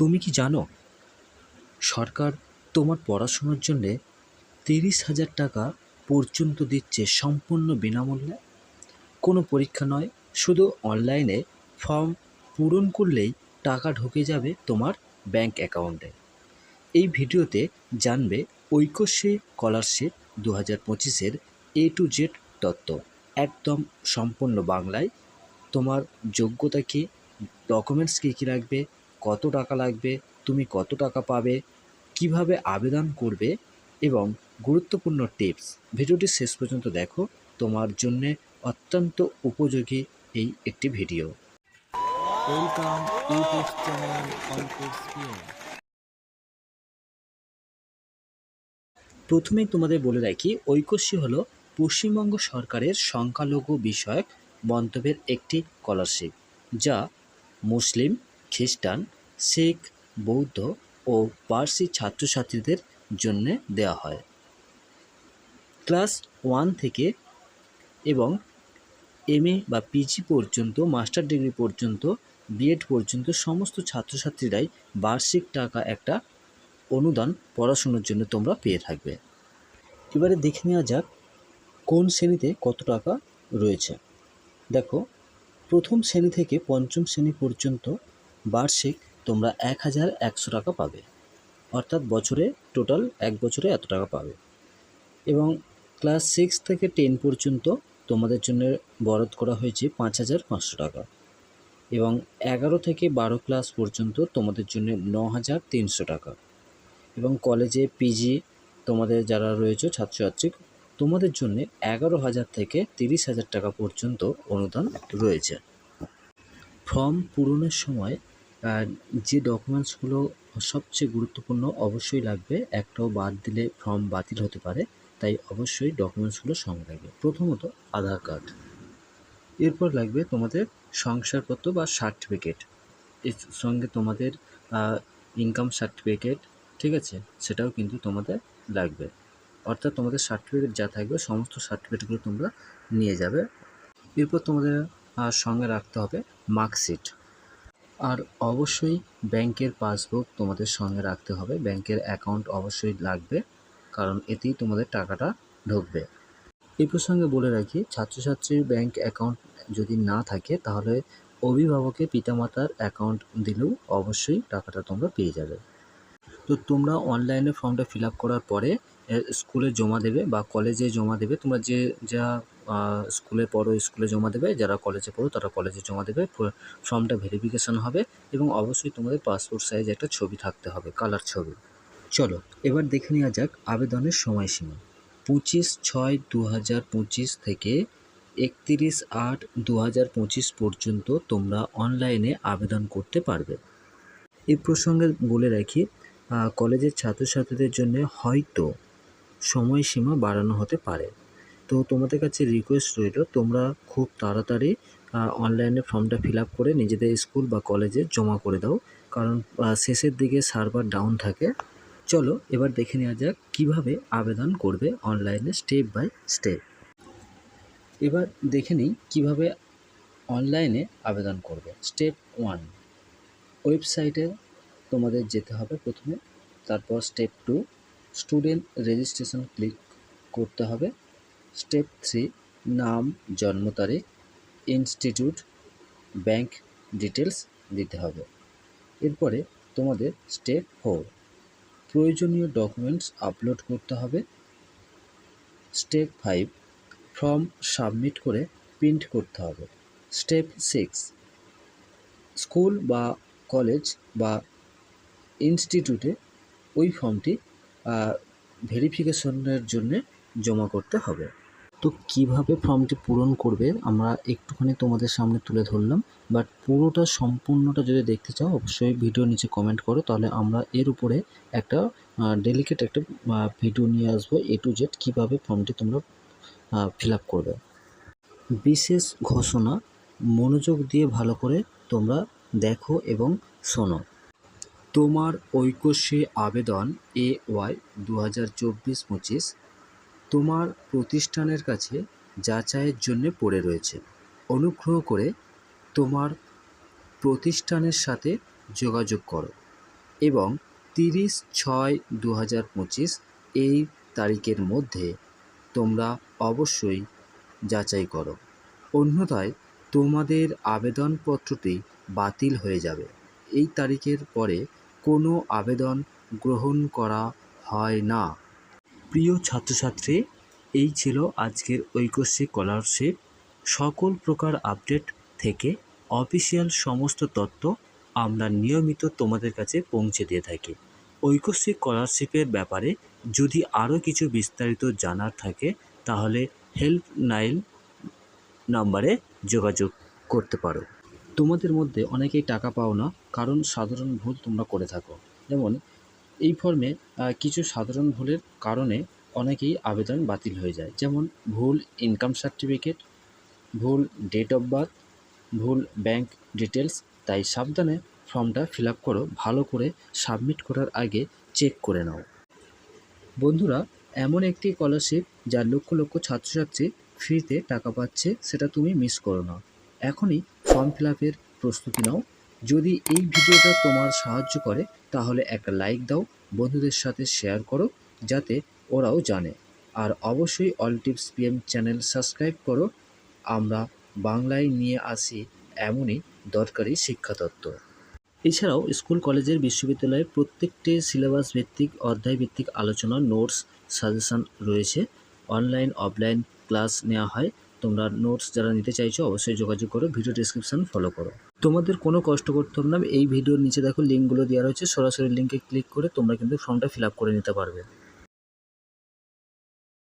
তুমি কি জানো? সরকার তোমার পড়াশোনার জন্যে তিরিশ হাজার টাকা পর্যন্ত দিচ্ছে সম্পূর্ণ বিনামূল্যে? কোনো পরীক্ষা নয়, শুধু অনলাইনে ফর্ম পূরণ করলেই টাকা ঢুকে যাবে তোমার ব্যাংক অ্যাকাউন্টে। এই ভিডিওতে জানবে ঐক্যশ্রী স্কলারশিপ দু হাজার পঁচিশের এ টু জেড তত্ত্ব। একদম সম্পূর্ণ বাংলায়। তোমার যোগ্যতা কী? ডকুমেন্টস কী কী লাগবে? কত টাকা লাগবে তুমি কত টাকা পাবে কীভাবে আবেদন করবে এবং গুরুত্বপূর্ণ টিপস। ভিডিওটি শেষ পর্যন্ত দেখো তোমার জন্যে অত্যন্ত উপযোগী এই একটি ভিডিও। ওয়েলকাম ইউটিউব চ্যানেল প্রথমেই তোমাদের বলে রাখি ঐক্যশ্রী হল পশ্চিমবঙ্গ সরকারের সংখ্যালঘু বিষয়ক মন্তব্যের একটি স্কলারশিপ যা মুসলিম খ্রিস্টান, শিখ, বৌদ্ধ ও পার্সি ছাত্রছাত্রীদের জন্য দেওয়া হয়। ক্লাস ওয়ান থেকে এবং এমএ বা পিজি পর্যন্ত, মাস্টার ডিগ্রি পর্যন্ত, বিএড পর্যন্ত সমস্ত ছাত্রছাত্রীরাই বার্ষিক টাকা একটা অনুদান পড়াশোনার জন্য তোমরা পেয়ে থাকবে। এবারে দেখে নেওয়া যাক কোন শ্রেণীতে কত টাকা রয়েছে। দেখো, প্রথম শ্রেণি থেকে পঞ্চম শ্রেণি পর্যন্ত বার্ষিক তোমরা এক হাজার একশো টাকা পাবে। অর্থাৎ বছরে, টোটাল এক বছরে এত টাকা পাবে। এবং ক্লাস সিক্স থেকে টেন পর্যন্ত তোমাদের জন্য বরাদ করা হয়েছে পাঁচ হাজার পাঁচশো টাকা। এবং এগারো থেকে বারো ক্লাস পর্যন্ত তোমাদের জন্য ন হাজার তিনশো টাকা। এবং কলেজে পিজি তোমাদের যারা রয়েছে, ছাত্রছাত্রী, তোমাদের জন্য এগারো হাজার থেকে তিরিশ হাজার টাকা পর্যন্ত অনুদান রয়েছে। ফর্ম পূরণের সময় যে ডকুমেন্টসগুলো সবচেয়ে গুরুত্বপূর্ণ অবশ্যই লাগবে, একটাও বাদ দিলে ফর্ম বাতিল হতে পারে, তাই অবশ্যই ডকুমেন্টসগুলো সঙ্গে লাগবে। প্রথমত আধার কার্ড এরপর লাগবে তোমাদের শংসাপত্র বা সার্টিফিকেট এর সঙ্গে তোমাদের ইনকাম সার্টিফিকেট ঠিক আছে? সেটাও কিন্তু তোমাদের লাগবে। অর্থাৎ তোমাদের সার্টিফিকেট যা থাকবে, সমস্ত সার্টিফিকেটগুলো তোমরা নিয়ে যাবে। এরপর তোমাদের সঙ্গে রাখতে হবে মার্কশিট আর অবশ্যই ব্যাংকের পাসবুক তোমাদের সঙ্গে রাখতে হবে। ব্যাংকের অ্যাকাউন্ট অবশ্যই লাগবে, কারণ এতেই তোমাদের টাকাটা ঢুকবে। এই প্রসঙ্গে বলে রাখি, ছাত্রছাত্রীর ব্যাংক অ্যাকাউন্ট যদি না থাকে, তাহলে অভিভাবকের পিতামাতার অ্যাকাউন্ট দিলেও অবশ্যই টাকাটা তোমরা পেয়ে যাবে। তো তোমরা অনলাইনে ফর্মটা ফিল করার পরে স্কুলে জমা দেবে বা কলেজে জমা দেবে, তোমরা যে, যা স্কুলে পড়ো, স্কুলে জমা দেবে, যারা কলেজে পড়ো তারা কলেজে জমা দেবে ফর্মটা ভেরিফিকেশন হবে এবং অবশ্যই তোমাদের পাসপোর্ট সাইজ একটা ছবি থাকতে হবে, কালার ছবি। চলো, এবার দেখে নেওয়া যাক আবেদনের সময়সীমা। পঁচিশ ছয় দু হাজার পঁচিশ থেকে একত্রিশ আট দু হাজার পঁচিশ পর্যন্ত তোমরা অনলাইনে আবেদন করতে পারবে। এই প্রসঙ্গে বলে রাখি কলেজের ছাত্রছাত্রীদের জন্য হয়তো সময়সীমা বাড়ানো হতে পারে। তো তোমাদের কাছে রিকোয়েস্ট রইল, তোমরা খুব তাড়াতাড়ি অনলাইনে ফর্মটা ফিল করে নিজেদের স্কুল বা কলেজে জমা করে দাও। কারণ শেষের দিকে সার্ভার ডাউন থাকে। চলো, এবার দেখে নেওয়া যাক কীভাবে আবেদন করবে অনলাইনে স্টেপ বাই স্টেপ এবার দেখে নিই কীভাবে অনলাইনে আবেদন করবে। স্টেপ ওয়ান ওয়েবসাইটে তোমাদের যেতে হবে প্রথমে। তারপর step two student registration click করতে হবে। স্টেপ থ্রি, নাম, জন্ম তারিখ, ইনস্টিটিউট, ব্যাংক ডিটেলস দিতে হবে। এরপরে তোমাদের স্টেপ ফোর, প্রয়োজনীয় ডকুমেন্টস আপলোড করতে হবে। স্টেপ ফাইভ, ফর্ম সাবমিট করে প্রিন্ট করতে হবে। স্টেপ সিক্স, স্কুল বা কলেজ বা ইনস্টিটিউটে ওই ফর্মটি ভেরিফিকেশনের জন্য জমা করতে হবে। তো কীভাবে ফর্মটি পূরণ করবে, আমরা একটুখানি তোমাদের সামনে তুলে ধরলাম। বাট পুরোটা সম্পূর্ণটা যদি দেখতে চাও, অবশ্যই ভিডিও নিচে কমেন্ট করো, তাহলে আমরা এর উপরে একটা ডেলিকেট একটা ভিডিও নিয়ে আসব এ টু জেড কীভাবে ফর্মটি তোমরা ফিল করবে। বিশেষ ঘোষণা, মনোযোগ দিয়ে ভালো করে তোমরা দেখো এবং শোনো। তোমার ঐক্যশ্রী আবেদন এ ওয়াই দু হাজার চব্বিশ পঁচিশ তোমার প্রতিষ্ঠানের কাছে যাচাইয়ের জন্য পড়ে রয়েছে। অনুগ্রহ করে তোমার প্রতিষ্ঠানের সাথে যোগাযোগ করো এবং তিরিশ ছয় দু হাজার পঁচিশ এই তারিখের মধ্যে তোমরা অবশ্যই যাচাই করো। অন্যথায় তোমাদের আবেদনপত্রটি বাতিল হয়ে যাবে। এই তারিখের পরে কোনো আবেদন গ্রহণ করা হয় না। প্রিয় ছাত্রছাত্রী, এই ছিল আজকের ঐকশ্রী স্কলারশিপ। সকল প্রকার আপডেট থেকে অফিসিয়াল সমস্ত তথ্য আমরা নিয়মিত তোমাদের কাছে পৌঁছে দিয়ে থাকি। ঐকশ্রী স্কলারশিপের ব্যাপারে যদি আরও কিছু বিস্তারিত জানার থাকে, তাহলে হেল্প নাইন নাম্বারে যোগাযোগ করতে পারো। তোমাদের মধ্যে অনেকেই টাকা পাও না, কারণ সাধারণ ভুল তোমরা করে থাকো। যেমন এই ফর্মে কিছু সাধারণ ভুলের কারণে অনেকেই আবেদন বাতিল হয়ে যায়। যেমন ভুল ইনকাম সার্টিফিকেট ভুল ডেট অফ বার্থ ভুল ব্যাংক ডিটেলস তাই সাবধানে ফর্মটা ফিল আপ করো, ভালো করে সাবমিট করার আগে চেক করে নাও। বন্ধুরা, এমন একটি স্কলারশিপ যার লক্ষ লক্ষ ছাত্রছাত্রী ফ্রিতে টাকা পাচ্ছে, সেটা তুমি মিস করো না। এখনই ফর্ম ফিল আপের প্রস্তুতি নাও। যদি এই ভিডিওটা তোমার সাহায্য করে, তাহলে একটা লাইক দাও, বন্ধুদের সাথে শেয়ার করো, যাতে ওরাও জানে। আর অবশ্যই all tips PM channel subscribe করো। আমরা বাংলায় নিয়ে আসি এমনই দরকারি শিক্ষাতত্ত্ব। এছাড়াও স্কুল, কলেজের বিশ্ববিদ্যালয়ের প্রত্যেকটি সিলেবাস ভিত্তিক, অধ্যায় ভিত্তিক আলোচনা নোটস সাজেশন রয়েছে। অনলাইন অফলাইন ক্লাস নেওয়া হয়। তোমরা নোটস যারা নিতে চাইছো, অবশ্যই যোগাযোগ করো ভিডিও ডিসক্রিপশান ফলো করো। তোমাদের কোনো কষ্ট করতে হবে না, এই ভিডিওর নিচে দেখো লিঙ্কগুলো দেওয়া রয়েছে, সরাসরি লিঙ্কে ক্লিক করে তোমরা কিন্তু ফর্মটা ফিল করে নিতে পারবে।